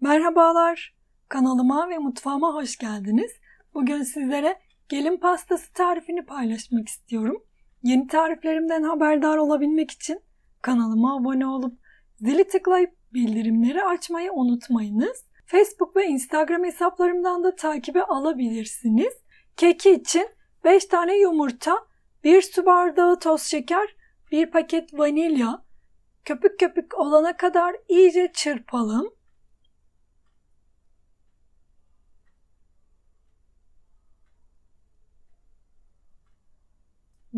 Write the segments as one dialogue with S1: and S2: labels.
S1: Merhabalar, kanalıma ve mutfağıma hoş geldiniz. Bugün sizlere gelin pastası tarifini paylaşmak istiyorum. Yeni tariflerimden haberdar olabilmek için kanalıma abone olup zili tıklayıp bildirimleri açmayı unutmayınız. Facebook ve Instagram hesaplarımdan da takibe alabilirsiniz. Keki için 5 tane yumurta, 1 su bardağı toz şeker, 1 paket vanilya, köpük köpük olana kadar iyice çırpalım.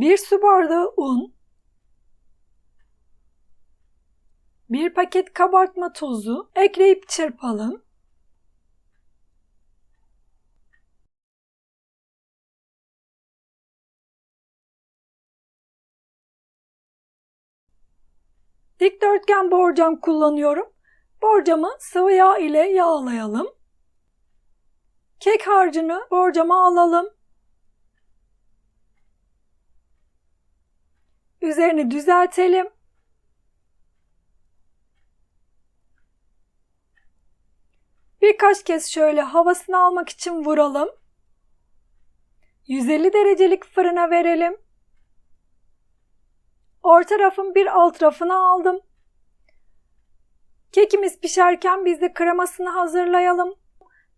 S1: Bir su bardağı un, bir paket kabartma tozu ekleyip çırpalım. Dikdörtgen borcam kullanıyorum. Borcamı sıvı yağ ile yağlayalım. Kek harcını borcama alalım. Üzerini düzeltelim. Birkaç kez şöyle havasını almak için vuralım. 150 derecelik fırına verelim. Orta rafın bir alt rafına aldım. Kekimiz pişerken biz de kremasını hazırlayalım.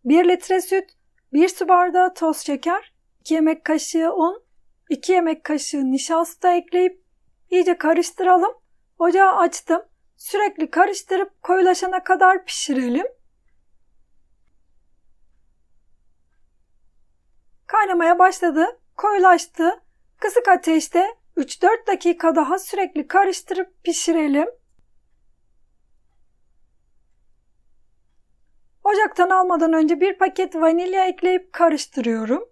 S1: 1 litre süt, 1 su bardağı toz şeker, 2 yemek kaşığı un, 2 yemek kaşığı nişasta ekleyip iyice karıştıralım. Ocağı açtım. Sürekli karıştırıp koyulaşana kadar pişirelim. Kaynamaya başladı, koyulaştı. Kısık ateşte 3-4 dakika daha sürekli karıştırıp pişirelim. Ocaktan almadan önce bir paket vanilya ekleyip karıştırıyorum.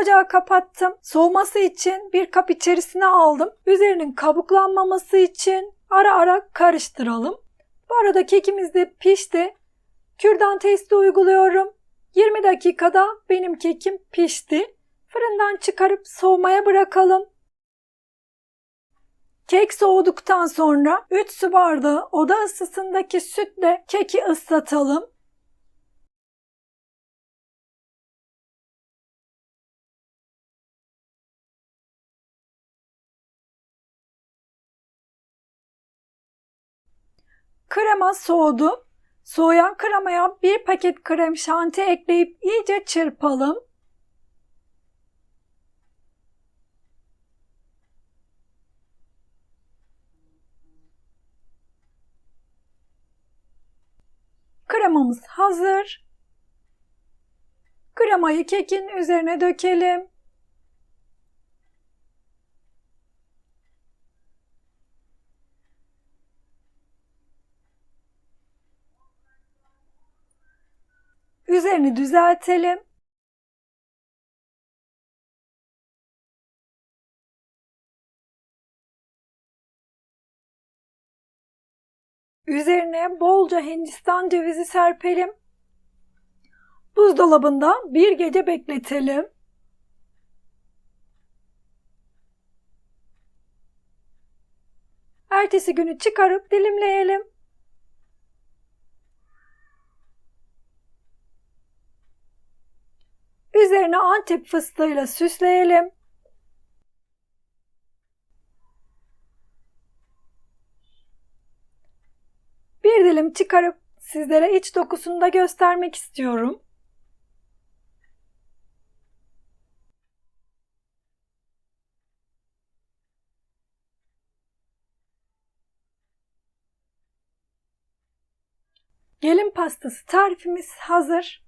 S1: Ocağı kapattım. Soğuması için bir kap içerisine aldım. Üzerinin kabuklanmaması için ara ara karıştıralım. Bu arada kekimiz de pişti. Kürdan testi uyguluyorum. 20 dakikada benim kekim pişti. Fırından çıkarıp soğumaya bırakalım. Kek soğuduktan sonra 3 su bardağı oda ısısındaki sütle keki ıslatalım. Krema soğudu. Soğuyan kremaya bir paket krem şanti ekleyip iyice çırpalım. Kremamız hazır. Kremayı kekin üzerine dökelim. Üzerini düzeltelim. Üzerine bolca hindistan cevizi serpelim. Buzdolabında bir gece bekletelim. Ertesi günü çıkarıp dilimleyelim. Üzerine antep fıstığıyla süsleyelim. Bir dilim çıkarıp sizlere iç dokusunu da göstermek istiyorum. Gelin pastası tarifimiz hazır.